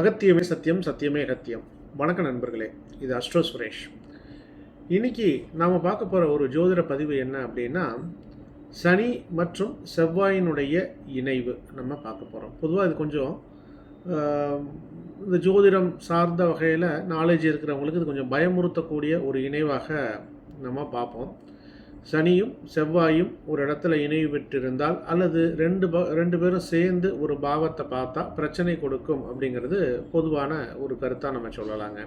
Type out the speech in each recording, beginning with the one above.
அகத்தியமே சத்தியம் சத்தியமே அகத்தியம். வணக்கம் நண்பர்களே இது அஸ்ட்ரோ சுரேஷ். இன்னைக்கு நாம் பார்க்க போகிற ஒரு ஜோதிட பதிவு என்ன அப்படின்னா சனி மற்றும் செவ்வாயினுடைய இணைவு நம்ம பார்க்க போகிறோம் பொதுவாக இது கொஞ்சம் இந்த ஜோதிடம் சார்ந்த வகையில் நாலேஜ் இருக்கிறவங்களுக்கு இது கொஞ்சம் பயமுறுத்தக்கூடிய ஒரு இணைவாக நம்ம பார்ப்போம். சனியும் செவ்வாயும் ஒரு இடத்துல இணைவு பெற்றிருந்தால் அல்லது ரெண்டு ப ரெண்டு பேரும் சேர்ந்து ஒரு பாவத்தை பார்த்தா பிரச்சனை கொடுக்கும் அப்படிங்கிறது பொதுவான ஒரு கருத்தாக நம்ம சொல்லலாங்க.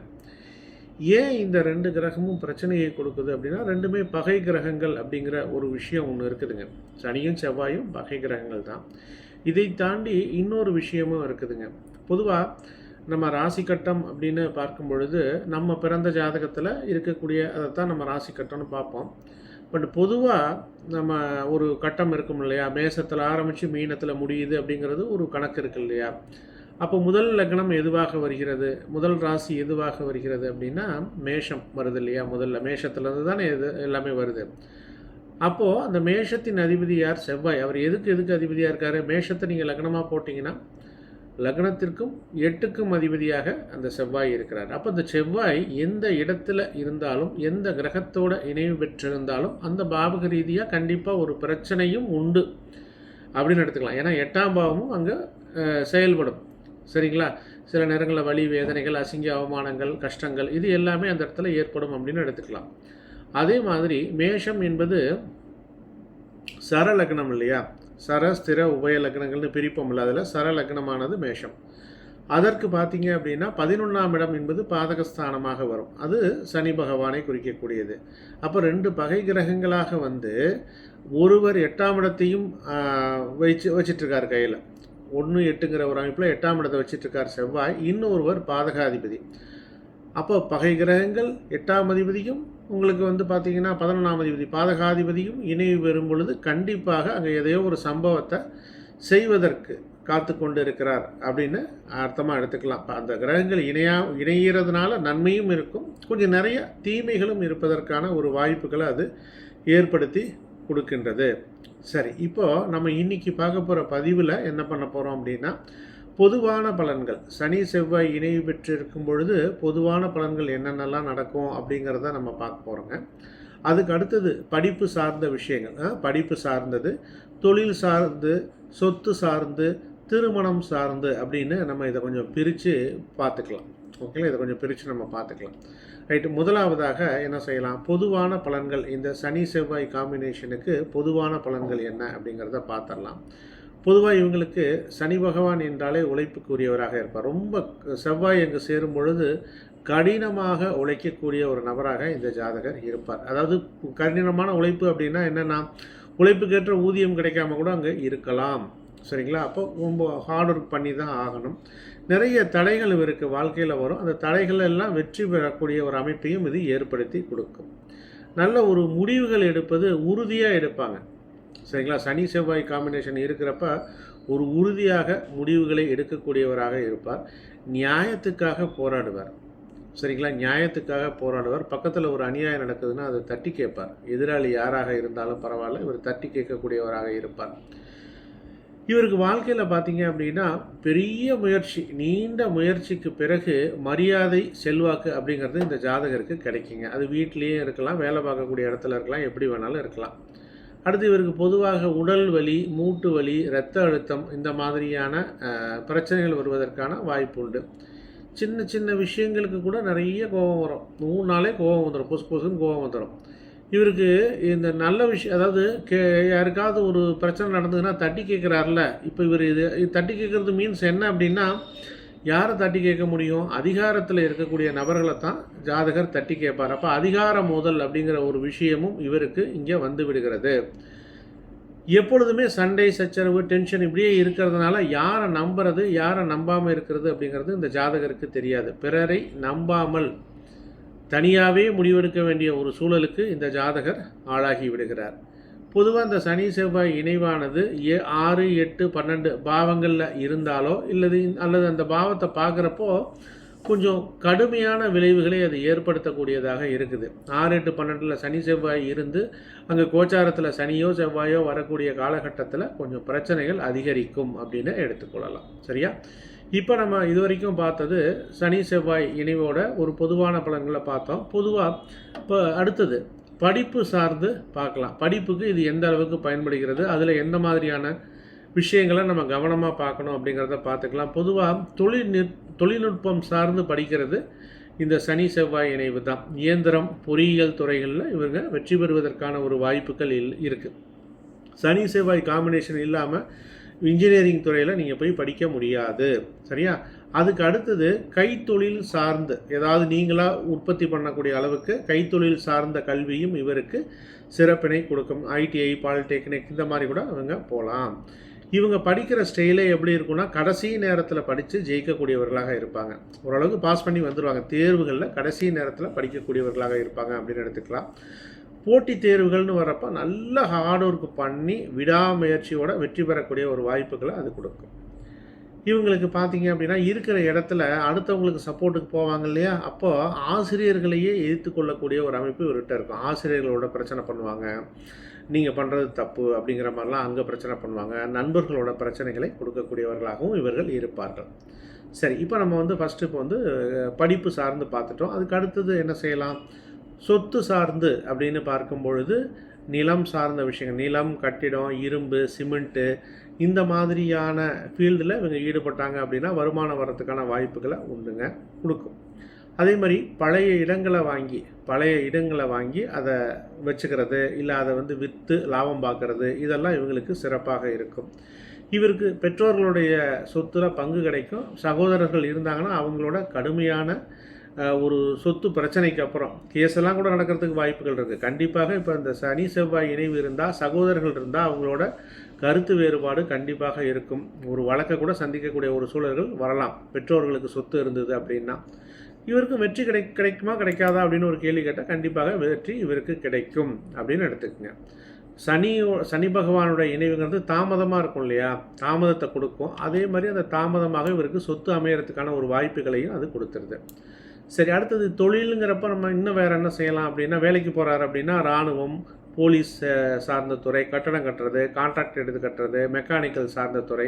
ஏன் இந்த ரெண்டு கிரகமும் பிரச்சனையை கொடுக்குது அப்படின்னா ரெண்டுமே பகை கிரகங்கள் அப்படிங்கிற ஒரு விஷயம் ஒன்று இருக்குதுங்க. சனியும் செவ்வாயும் பகை கிரகங்கள் தான். இதை தாண்டி இன்னொரு விஷயமும் இருக்குதுங்க. பொதுவாக நம்ம ராசி கட்டம் அப்படின்னு பார்க்கும் பொழுது நம்ம பிறந்த ஜாதகத்தில் இருக்கக்கூடிய அதை தான் நம்ம ராசி கட்டம்னு பார்ப்போம். பட் பொதுவாக நம்ம ஒரு கட்டம் இருக்கும் இல்லையா? மேசத்தில் ஆரம்பித்து மீனத்தில் முடியுது அப்படிங்கிறது ஒரு கணக்கு இருக்கு இல்லையா? அப்போ முதல் லக்னம் எதுவாக வருகிறது? முதல் ராசி எதுவாக வருகிறது அப்படின்னா மேஷம் வருது இல்லையா? முதல்ல மேஷத்துலேருந்து தானே எது எல்லாமே வருது. அப்போது அந்த மேஷத்தின் அதிபதி யார்? செவ்வாய். அவர் எதுக்கு எதுக்கு அதிபதியாக இருக்கார்? மேஷத்தை நீங்கள் லக்னமாக போட்டிங்கன்னா லக்னத்திற்கும் எட்டுக்கும் அதிபதியாக அந்த செவ்வாய் இருக்கிறார். அப்போ அந்த செவ்வாய் எந்த இடத்துல இருந்தாலும் எந்த கிரகத்தோட இணைவு பெற்றிருந்தாலும் அந்த பாவக ரீதியாக கண்டிப்பாக ஒரு பிரச்சனையும் உண்டு அப்படின்னு எடுத்துக்கலாம். ஏன்னா எட்டாம் பாவமும் அங்கே செயல்படும். சரிங்களா? சில நேரங்களில் வலி வேதனைகள் அசிங்க அவமானங்கள் கஷ்டங்கள் இது எல்லாமே அந்த இடத்துல ஏற்படும் அப்படின்னு எடுத்துக்கலாம். அதே மாதிரி மேஷம் என்பது சரலக்னம் இல்லையா? சர ஸ்திர உபய லக்னங்கள்னு பிரிப்போம் இல்லை அதில். சர லக்னமானது மேஷம். அதற்கு பார்த்தீங்க அப்படின்னா பதினொன்றாம் இடம் என்பது பாதகஸ்தானமாக வரும். அது சனி பகவானை குறிக்கக்கூடியது. அப்போ ரெண்டு பகை கிரகங்களாக வந்து ஒருவர் எட்டாம் இடத்தையும் வச்சு வச்சிட்ருக்கார் கையில். ஒன்று எட்டுங்கிற ஒரு அமைப்பில் எட்டாம் இடத்தை வச்சிட்ருக்கார் செவ்வாய். இன்னொருவர் பாதகாதிபதி. அப்போ பகை கிரகங்கள் எட்டாம் அதிபதியும் உங்களுக்கு வந்து பார்த்தீங்கன்னா பதினொன்றாம் அதிபதி பாதகாதிபதியும் இணைவு பெறும் பொழுது கண்டிப்பாக அங்கே எதையோ ஒரு சம்பவத்தை செய்வதற்கு காத்து கொண்டு இருக்கிறார் அப்படின்னு அர்த்தமாக எடுத்துக்கலாம். இப்போ அந்த கிரகங்கள் இணையா இணைகிறதுனால நன்மையும் இருக்கும். கொஞ்சம் நிறைய தீமைகளும் இருப்பதற்கான ஒரு வாய்ப்புகளை அது ஏற்படுத்தி கொடுக்கின்றது. சரி இப்போது நம்ம இன்னைக்கு பார்க்க போகிற பதிவில் என்ன பண்ண போகிறோம் அப்படின்னா பொதுவான பலன்கள். சனி செவ்வாய் இணைவு பெற்றிருக்கும் பொழுது பொதுவான பலன்கள் என்னென்னலாம் நடக்கும் அப்படிங்கிறத நம்ம பார்க்க போகிறோங்க அதுக்கு அடுத்தது படிப்பு சார்ந்த விஷயங்கள். படிப்பு சார்ந்தது தொழில் சார்ந்து சொத்து சார்ந்து திருமணம் சார்ந்து அப்படின்னு நம்ம இதை கொஞ்சம் பிரித்து பார்த்துக்கலாம். ஓகேங்களா? இதை கொஞ்சம் பிரித்து நம்ம பார்த்துக்கலாம். ரைட்டு முதலாவதாக என்ன செய்யலாம்? பொதுவான பலன்கள் இந்த சனி செவ்வாய் காம்பினேஷனுக்கு பொதுவான பலன்கள் என்ன அப்படிங்கிறத பார்த்துடலாம். பொதுவாக இவங்களுக்கு சனி பகவான் என்றாலே உழைப்புக்குரியவராக இருப்பார். ரொம்ப செவ்வாய் அங்கு சேரும் பொழுது கடினமாக உழைக்கக்கூடிய ஒரு நபராக இந்த ஜாதகர் இருப்பார். அதாவது கடினமான உழைப்பு அப்படின்னா என்னென்னா உழைப்புக்கேற்ற ஊதியம் கிடைக்காம கூட அங்கே இருக்கலாம். சரிங்களா? அப்போ ரொம்ப ஹார்ட் ஒர்க் பண்ணி தான் ஆகணும். நிறைய தடைகள் இவருக்கு வாழ்க்கையில் வரும். அந்த தடைகள் எல்லாம் வெற்றி பெறக்கூடிய ஒரு அமைப்பையும் இது ஏற்படுத்தி கொடுக்கும். நல்ல ஒரு முடிவுகள் எடுப்பது உறுதியாக எடுப்பாங்க. சரிங்களா? சனி செவ்வாய் காம்பினேஷன் இருக்கிறப்ப ஒரு உறுதியாக முடிவுகளை எடுக்கக்கூடியவராக இருப்பார். நியாயத்துக்காக போராடுவார். சரிங்களா? நியாயத்துக்காக போராடுவார். பக்கத்தில் ஒரு அநியாயம் நடக்குதுன்னா அதை தட்டி கேட்பார். எதிராளி யாராக இருந்தாலும் பரவாயில்ல இவர் தட்டி கேட்கக்கூடியவராக இருப்பார். இவருக்கு வாழ்க்கையில் பார்த்தீங்க அப்படின்னா பெரிய முயற்சி நீண்ட முயற்சிக்கு பிறகு மரியாதை செல்வாக்கு அப்படிங்கிறது இந்த ஜாதகருக்கு கிடைக்குங்க. அது வீட்லேயும் இருக்கலாம் வேலை பார்க்கக்கூடிய இடத்துல இருக்கலாம் எப்படி வேணாலும் இருக்கலாம். அடுத்து இவருக்கு பொதுவாக உடல் வலி மூட்டு வலி இரத்த அழுத்தம் இந்த மாதிரியான பிரச்சனைகள் வருவதற்கான வாய்ப்பு உண்டு. சின்ன சின்ன விஷயங்களுக்கு கூட நிறைய கோபம் வரும். மூணு நாளே கோபம் வந்துடும் புசு புசுன்னு கோபம் வந்துடும் இவருக்கு இந்த நல்ல விஷயம் அதாவது கே யாருக்காவது ஒரு பிரச்சனை நடந்ததுன்னா தட்டி கேட்குறாருல இப்போ இவர் இது தட்டி கேட்குறது மீன்ஸ் என்ன அப்படின்னா யாரை தட்டி கேட்க முடியும்? அதிகாரத்தில் இருக்கக்கூடிய நபர்களை தான் ஜாதகர் தட்டி கேட்பார். அப்போ அதிகார மோதல் அப்படிங்கிற ஒரு விஷயமும் இவருக்கு இங்கே வந்து விடுகிறது. எப்பொழுதுமே சண்டை சச்சரவு டென்ஷன் இப்படியே இருக்கிறதுனால யாரை நம்புறது யாரை நம்பாமல் இருக்கிறது அப்படிங்கிறது இந்த ஜாதகருக்கு தெரியாது. பிறரை நம்பாமல் தனியாகவே முடிவெடுக்க வேண்டிய ஒரு சூழலுக்கு இந்த ஜாதகர் ஆளாகி விடுகிறார். பொதுவாக இந்த சனி செவ்வாய் இணைவானது ஏ ஆறு எட்டு பன்னெண்டு பாவங்களில் இருந்தாலோ இல்லது அல்லது அந்த பாவத்தை பார்க்குறப்போ கொஞ்சம் கடுமையான விளைவுகளை அது ஏற்படுத்தக்கூடியதாக இருக்குது. ஆறு எட்டு பன்னெண்டில் சனி செவ்வாய் இருந்து அங்கே கோச்சாரத்தில் சனியோ செவ்வாயோ வரக்கூடிய காலகட்டத்தில் கொஞ்சம் பிரச்சனைகள் அதிகரிக்கும் அப்படின்னு எடுத்துக்கொள்ளலாம். சரியா? இப்போ நம்ம இது வரைக்கும் பார்த்தது சனி செவ்வாய் இணைவோட ஒரு பொதுவான பலன்களை பார்த்தோம். பொதுவாக இப்போ அடுத்தது படிப்பு சார்ந்து பார்க்கலாம். படிப்புக்கு இது எந்த அளவுக்கு பயன்படுகிறது அதில் எந்த மாதிரியான விஷயங்களை நம்ம கவனமாக பார்க்கணும் அப்படிங்கிறத பார்த்துக்கலாம். பொதுவாக தொழில் தொழில்நுட்பம் சார்ந்து படிக்கிறது இந்த சனி செவ்வாய் இணைவு தான். இயந்திரம் பொறியியல் துறைகளில் இவங்க வெற்றி பெறுவதற்கான ஒரு வாய்ப்புகள் இல் இருக்குது சனி செவ்வாய் காம்பினேஷன் இல்லாமல் இன்ஜினியரிங் துறையில் நீங்கள் போய் படிக்க முடியாது. சரியா? அதுக்கு அடுத்தது கைத்தொழில் சார்ந்து ஏதாவது நீங்களாக உற்பத்தி பண்ணக்கூடிய அளவுக்கு கைத்தொழில் சார்ந்த கல்வியும் இவருக்கு சிறப்பினை கொடுக்கும். ஐடிஐ பாலிடெக்னிக் இந்த மாதிரி கூட அவங்க போகலாம் இவங்க படிக்கிற ஸ்டைலே எப்படி இருக்குன்னா கடைசி நேரத்தில் படித்து ஜெயிக்கக்கூடியவர்களாக இருப்பாங்க. ஓரளவுக்கு பாஸ் பண்ணி வந்துடுவாங்க தேர்வுகளில் கடைசி நேரத்தில் படிக்கக்கூடியவர்களாக இருப்பாங்க அப்படின்னு எடுத்துக்கலாம். போட்டித் தேர்வுகள்னு வரப்போ நல்ல ஹார்ட் ஒர்க் பண்ணி விடாமுயற்சியோட வெற்றி பெறக்கூடிய ஒரு வாய்ப்புகளை அது கொடுக்கும். இவங்களுக்கு பார்த்தீங்க அப்படின்னா இருக்கிற இடத்துல அடுத்தவங்களுக்கு சப்போர்ட்டுக்கு போவாங்க இல்லையா? அப்போது ஆசிரியர்களையே எதிர்த்து கொள்ளக்கூடிய ஒரு அமைப்பு இவர்கிட்ட இருக்கும். ஆசிரியர்களோட பிரச்சனை பண்ணுவாங்க. நீங்கள் பண்ணுறது தப்பு அப்படிங்கிற மாதிரிலாம் அங்கே பிரச்சனை பண்ணுவாங்க. நண்பர்களோட பிரச்சனைகளை கொடுக்கக்கூடியவர்களாகவும் இவர்கள் இருப்பார்கள். சரி இப்போ நம்ம வந்து ஃபஸ்ட்டு இப்போ வந்து படிப்பு சார்ந்து பார்த்துட்டோம். அதுக்கு அடுத்தது என்ன செய்யலாம்? சொத்து சார்ந்து அப்படின்னு பார்க்கும் பொழுது நிலம் சார்ந்த விஷயங்கள் நிலம் கட்டிடம் இரும்பு சிமெண்ட்டு இந்த மாதிரியான ஃபீல்டில் இவங்க ஈடுபட்டாங்க அப்படின்னா வருமானம் வர்றதுக்கான வாய்ப்புகளை உண்டுங்க கொடுக்கும். அதே மாதிரி பழைய இடங்களை வாங்கி பழைய இடங்களை வாங்கி அதை வச்சுக்கிறது இல்லை அதை வந்து விற்று லாபம் பார்க்கறது இதெல்லாம் இவங்களுக்கு சிறப்பாக இருக்கும். இவருக்கு பெற்றோர்களுடைய சொத்துல பங்கு கிடைக்கும். சகோதரர்கள் இருந்தாங்கன்னா அவங்களோட கடுமையான ஒரு சொத்து பிரச்சனைக்கு அப்புறம் கேஸெல்லாம் கூட நடக்கிறதுக்கு வாய்ப்புகள் இருக்குது கண்டிப்பாக இப்போ இந்த சனி செவ்வாய் இணைவு இருந்தால் சகோதரர்கள் இருந்தால் அவங்களோட கருத்து வேறுபாடு கண்டிப்பாக இருக்கும். ஒரு வழக்கை கூட சந்திக்கக்கூடிய ஒரு சூழல்கள் வரலாம். பெற்றோர்களுக்கு சொத்து இருந்தது அப்படின்னா இவருக்கு வெற்றி கிடை கிடைக்குமா கிடைக்காதா அப்படின்னு ஒரு கேள்வி கேட்டால் கண்டிப்பாக வெற்றி இவருக்கு கிடைக்கும் அப்படின்னு எடுத்துக்கோங்க. சனி சனி பகவானோட இணைவுங்கிறது தாமதமாக இருக்கும் இல்லையா? தாமதத்தை கொடுக்கும். அதே மாதிரி அந்த தாமதமாக இவருக்கு சொத்து அமையறதுக்கான ஒரு வாய்ப்புகளையும் அது கொடுத்துருது. சரி அடுத்தது தொழிலுங்கிறப்ப நம்ம இன்னும் வேறு என்ன செய்யலாம் அப்படின்னா வேலைக்கு போகிறாரு அப்படின்னா இராணுவம் போலீஸ் சார்ந்த துறை கட்டடம் கட்டுறது கான்ட்ராக்ட் எடுத்து கட்டுறது மெக்கானிக்கல் சார்ந்த துறை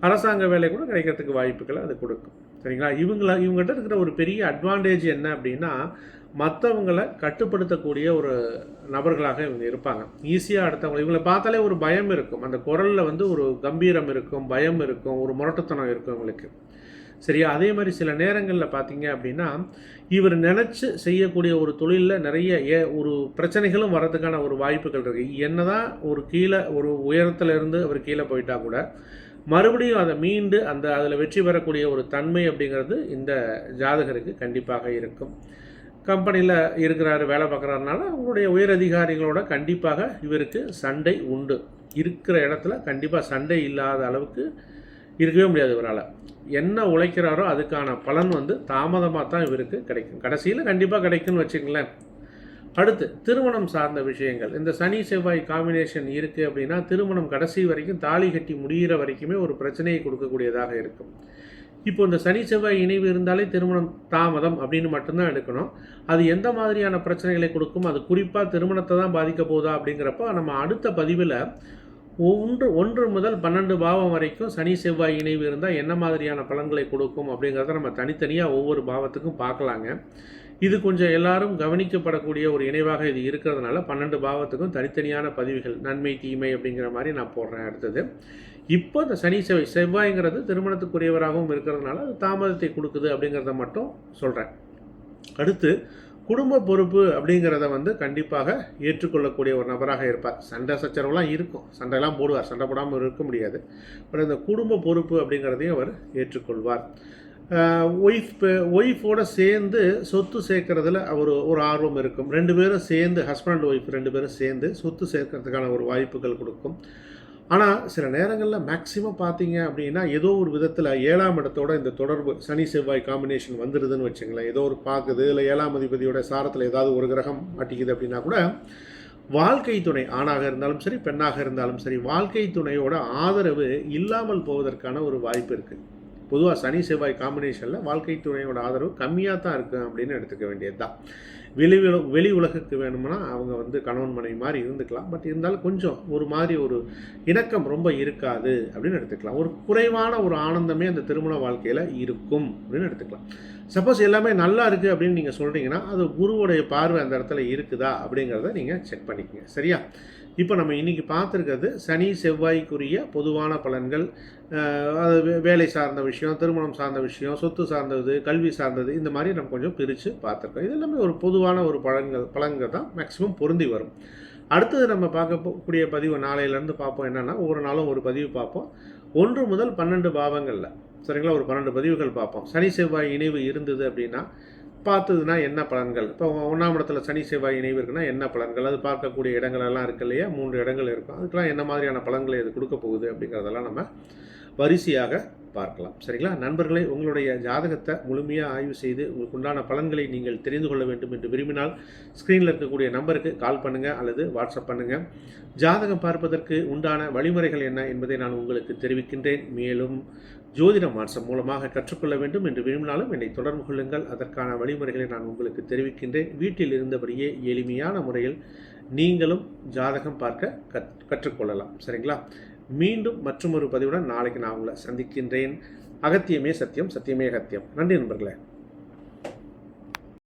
அரசாங்க வேலை கூட கிடைக்கிறதுக்கு வாய்ப்புகளை அது கொடுக்கும். சரிங்களா? இவங்கள இவங்ககிட்ட இருக்கிற ஒரு பெரிய அட்வான்டேஜ் என்ன அப்படின்னா மற்றவங்களை கட்டுப்படுத்தக்கூடிய ஒரு நபர்களாக இவங்க இருப்பாங்க. ஈஸியாக அடுத்தவங்க இவங்களை பார்த்தாலே ஒரு பயம் இருக்கும். அந்த குரலில் வந்து ஒரு கம்பீரம் இருக்கும் பயம் இருக்கும் ஒரு முரட்டுத்தனம் இருக்கும் இவங்களுக்கு. சரியா? அதே மாதிரி சில நேரங்களில் பார்த்தீங்க அப்படின்னா இவர் நினச்சி செய்யக்கூடிய ஒரு தொழிலில் நிறைய ஏ ஒரு பிரச்சனைகளும் வர்றதுக்கான ஒரு வாய்ப்புகள் இருக்குது என்னதான் ஒரு கீழே ஒரு உயரத்தில் இருந்து அவர் கீழே போயிட்டா கூட மறுபடியும் அதை மீண்டு அந்த அதில் வெற்றி பெறக்கூடிய ஒரு தன்மை அப்படிங்கிறது இந்த ஜாதகருக்கு கண்டிப்பாக இருக்கும். கம்பெனியில் இருக்கிறாரு வேலை பார்க்குறாருனால அவங்களுடைய உயர் அதிகாரிகளோட கண்டிப்பாக இவருக்கு சண்டை உண்டு. இருக்கிற இடத்துல கண்டிப்பாக சண்டை இல்லாத அளவுக்கு இருக்கவே முடியாது இவரால். என்ன உழைக்கிறாரோ அதுக்கான பலன் வந்து தாமதமாக தான் இவருக்கு கிடைக்கும். கடைசியில் கண்டிப்பாக கிடைக்கும்னு வச்சுங்களேன் அடுத்து திருமணம் சார்ந்த விஷயங்கள். இந்த சனி செவ்வாய் காம்பினேஷன் இருக்குது அப்படின்னா திருமணம் கடைசி வரைக்கும் தாலி கட்டி முடிகிற வரைக்குமே ஒரு பிரச்சனையை கொடுக்கக்கூடியதாக இருக்கும். இப்போ இந்த சனி செவ்வாய் இணைவு இருந்தாலே திருமணம் தாமதம் அப்படின்னு மட்டும்தான் எடுக்கணும். அது எந்த மாதிரியான பிரச்சனைகளை கொடுக்கும்? அது குறிப்பாக திருமணத்தை தான் பாதிக்க போதா அப்படிங்கிறப்ப நம்ம அடுத்த பதிவில் ஒன்று ஒன்று முதல் பன்னெண்டு பாவம் வரைக்கும் சனி செவ்வாய் இணைவு இருந்தால் என்ன மாதிரியான பலன்களை கொடுக்கும் அப்படிங்கிறத நம்ம தனித்தனியாக ஒவ்வொரு பாவத்துக்கும் பார்க்கலாங்க. இது கொஞ்சம் எல்லாரும் கவனிக்கப்படக்கூடிய ஒரு இணைவாக இது இருக்கிறதுனால பன்னெண்டு பாவத்துக்கும் தனித்தனியான பதிவுகள் நன்மை தீமை அப்படிங்கிற மாதிரி நான் போடுறேன் அடுத்தது. இப்போ இந்த சனி செவ்வாய் செவ்வாய்ங்கிறது திருமணத்துக்குரியவராகவும் இருக்கிறதுனால அது தாமதத்தை கொடுக்குது அப்படிங்கிறத மட்டும் சொல்கிறேன் அடுத்து குடும்ப பொறுப்பு அப்படிங்கிறத வந்து கண்டிப்பாக ஏற்றுக்கொள்ளக்கூடிய ஒரு நபராக இருப்பார். சண்டை சச்சரவுலாம் இருக்கும். சண்டைலாம் போடுவார். சண்டை போடாமல் இருக்க முடியாது. பட் இந்த குடும்ப பொறுப்பு அப்படிங்கிறதையும் அவர் ஏற்றுக்கொள்வார். ஒய்ஃப் ஒய்ஃபோட சேர்ந்து சொத்து சேர்க்கறதுல அவர் ஒரு ஆர்வம் இருக்கும். ரெண்டு பேரும் சேர்ந்து ஹஸ்பண்ட் ஒய்ஃப் ரெண்டு பேரும் சேர்ந்து சொத்து சேர்க்கறதுக்கான ஒரு வாய்ப்புகள் கொடுக்கும். ஆனால் சில நேரங்களில் மேக்சிமம் பார்த்தீங்க அப்படின்னா ஏதோ ஒரு விதத்தில் ஏழாம் இடத்தோட இந்த தொடர்பு சனி செவ்வாய் காம்பினேஷன் வந்துடுதுன்னு வச்சுங்களேன். ஏதோ ஒரு பார்க்குது இல்லை ஏழாம் அதிபதியோட சாரத்தில் ஏதாவது ஒரு கிரகம் மாட்டிக்குது அப்படின்னா கூட வாழ்க்கை துணை ஆணாக இருந்தாலும் சரி பெண்ணாக இருந்தாலும் சரி வாழ்க்கை துணையோட ஆதரவு இல்லாமல் போவதற்கான ஒரு வாய்ப்பு இருக்குது பொதுவாக சனி செவ்வாய் காம்பினேஷனில் வாழ்க்கை துணையோட ஆதரவு கம்மியாக தான் இருக்கும் அப்படின்னு எடுத்துக்க வேண்டியது தான் வெளி வெளி உலகத்துக்கு வேணும்னா அவங்க வந்து கணவன் மனைவி மாதிரி இருந்துக்கலாம். பட் இருந்தாலும் கொஞ்சம் ஒரு மாதிரி ஒரு இணக்கம் ரொம்ப இருக்காது அப்படின்னு எடுத்துக்கலாம். ஒரு குறைவான ஒரு ஆனந்தமே அந்த திருமண வாழ்க்கையில் இருக்கும் அப்படின்னு எடுத்துக்கலாம். சப்போஸ் எல்லாமே நல்லா இருக்குது அப்படின்னு நீங்கள் சொல்கிறீங்கன்னா அது குருவுடைய பார்வை அந்த இடத்துல இருக்குதா அப்படிங்கிறத நீங்கள் செக் பண்ணிக்கங்க. சரியா? இப்போ நம்ம இன்றைக்கி பார்த்துருக்கிறது சனி செவ்வாய்க்குரிய பொதுவான பலன்கள். அது வே- வேலை சார்ந்த விஷயம் திருமணம் சார்ந்த விஷயம் சொத்து சார்ந்தது கல்வி சார்ந்தது இந்த மாதிரி நம்ம கொஞ்சம் பிரித்து பார்த்துருக்கோம். இது எல்லாமே ஒரு பொதுவான ஒரு பலன்கள் பலன்கள் தான் மேக்ஸிமம் பொருந்தி வரும். அடுத்தது நம்ம பார்க்க பதிவு நாளையிலேருந்து பார்ப்போம் என்னென்னா ஒவ்வொரு நாளும் ஒரு பதிவு பார்ப்போம். ஒன்று முதல் பன்னெண்டு பாவங்களில் சரிங்களா? ஒரு பன்னெண்டு பதிவுகள் பார்ப்போம். சனி செவ்வாய் இணைவு இருந்தது அப்படின்னா பார்த்ததுன்னா என்ன பலன்கள்? இப்போ ஒன்றாம் இடத்துல சனி செவ்வாய் இணைவு இருக்குன்னா என்ன பலன்கள்? அது பார்க்கக்கூடிய இடங்கள் எல்லாம் இருக்கு இல்லையா? மூன்று இடங்கள் இருக்கும். அதுக்கெல்லாம் என்ன மாதிரியான பலன்களை இது கொடுக்க போகுது அப்படிங்கிறதெல்லாம் நம்ம வரிசையாக பார்க்கலாம். சரிங்களா? நண்பர்களே உங்களுடைய ஜாதகத்தை முழுமையாக ஆய்வு செய்து உங்களுக்கு உண்டான பலன்களை நீங்கள் தெரிந்து கொள்ள வேண்டும் என்று விரும்பினால் ஸ்க்ரீனில் இருக்கக்கூடிய நம்பருக்கு கால் பண்ணுங்கள் அல்லது வாட்ஸ்அப் பண்ணுங்கள் ஜாதகம் பார்ப்பதற்கு உண்டான வழிமுறைகள் என்ன என்பதை நான் உங்களுக்கு தெரிவிக்கின்றேன். மேலும் ஜோதிடம் மாற்றம் மூலமாக கற்றுக்கொள்ள வேண்டும் என்று விரும்பினாலும் என்னை தொடர்பு கொள்ளுங்கள். அதற்கான வழிமுறைகளை நான் உங்களுக்கு தெரிவிக்கின்றேன். வீட்டில் இருந்தபடியே எளிமையான முறையில் நீங்களும் ஜாதகம் பார்க்க கற் கற்றுக்கொள்ளலாம். சரிங்களா? மீண்டும் மற்றொரு பதிவுடன் நாளைக்கு நான் உங்களை சந்திக்கின்றேன். அகத்தியமே சத்தியம் சத்தியமே அகத்தியம். நன்றி நண்பர்களே.